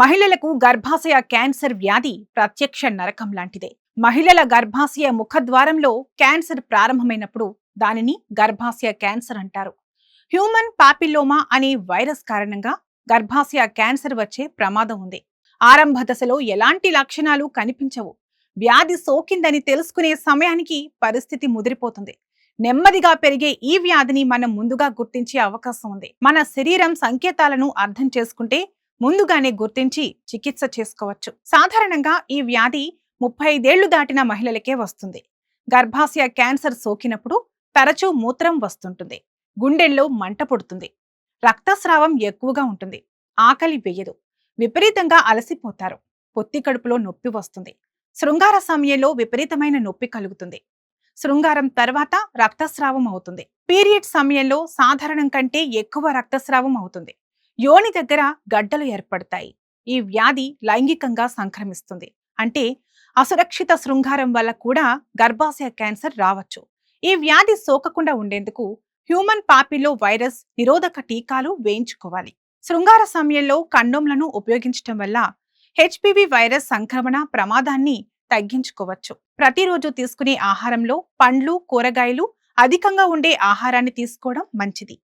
మహిళలకు గర్భాశయ క్యాన్సర్ వ్యాధి ప్రత్యక్ష నరకం లాంటిదే. మహిళల గర్భాశయ ముఖద్వారంలో క్యాన్సర్ ప్రారంభమైనప్పుడు దానిని గర్భాశయ క్యాన్సర్ అంటారు. హ్యూమన్ పాపిల్లోమా అనే వైరస్ కారణంగా గర్భాశయ క్యాన్సర్ వచ్చే ప్రమాదం ఉంది. ఆరంభ దశలో ఎలాంటి లక్షణాలు కనిపించవు. వ్యాధి సోకిందని తెలుసుకునే సమయానికి పరిస్థితి ముదిరిపోతుంది. నెమ్మదిగా పెరిగే ఈ వ్యాధిని మనం ముందుగా గుర్తించే అవకాశం ఉంది. మన శరీరం సంకేతాలను అర్థం చేసుకుంటే ముందుగానే గుర్తించి చికిత్స చేసుకోవచ్చు. సాధారణంగా ఈ వ్యాధి ముప్పై ఐదేళ్ళు దాటిన మహిళలకే వస్తుంది. గర్భాశయ క్యాన్సర్ సోకినప్పుడు తరచూ మూత్రం వస్తుంటుంది. గుండెల్లో మంట పుడుతుంది. రక్తస్రావం ఎక్కువగా ఉంటుంది. ఆకలి వేయదు. విపరీతంగా అలసిపోతారు. పొత్తి కడుపులో నొప్పి వస్తుంది. శృంగార సమయంలో విపరీతమైన నొప్పి కలుగుతుంది. శృంగారం తర్వాత రక్తస్రావం అవుతుంది. పీరియడ్ సమయంలో సాధారణం కంటే ఎక్కువ రక్తస్రావం అవుతుంది. యోని దగ్గర గడ్డలు ఏర్పడతాయి. ఈ వ్యాధి లైంగికంగా సంక్రమిస్తుంది. అంటే అసురక్షిత శృంగారం వల్ల కూడా గర్భాశయ క్యాన్సర్ రావచ్చు. ఈ వ్యాధి సోకకుండా ఉండేందుకు హ్యూమన్ పాపిలో వైరస్ నిరోధక టీకాలు వేయించుకోవాలి. శృంగార సమయంలో కండోమ్లను ఉపయోగించటం వల్ల హెచ్పివి వైరస్ సంక్రమణ ప్రమాదాన్ని తగ్గించుకోవచ్చు. ప్రతిరోజు తీసుకునే ఆహారంలో పండ్లు కూరగాయలు అధికంగా ఉండే ఆహారాన్ని తీసుకోవడం మంచిది.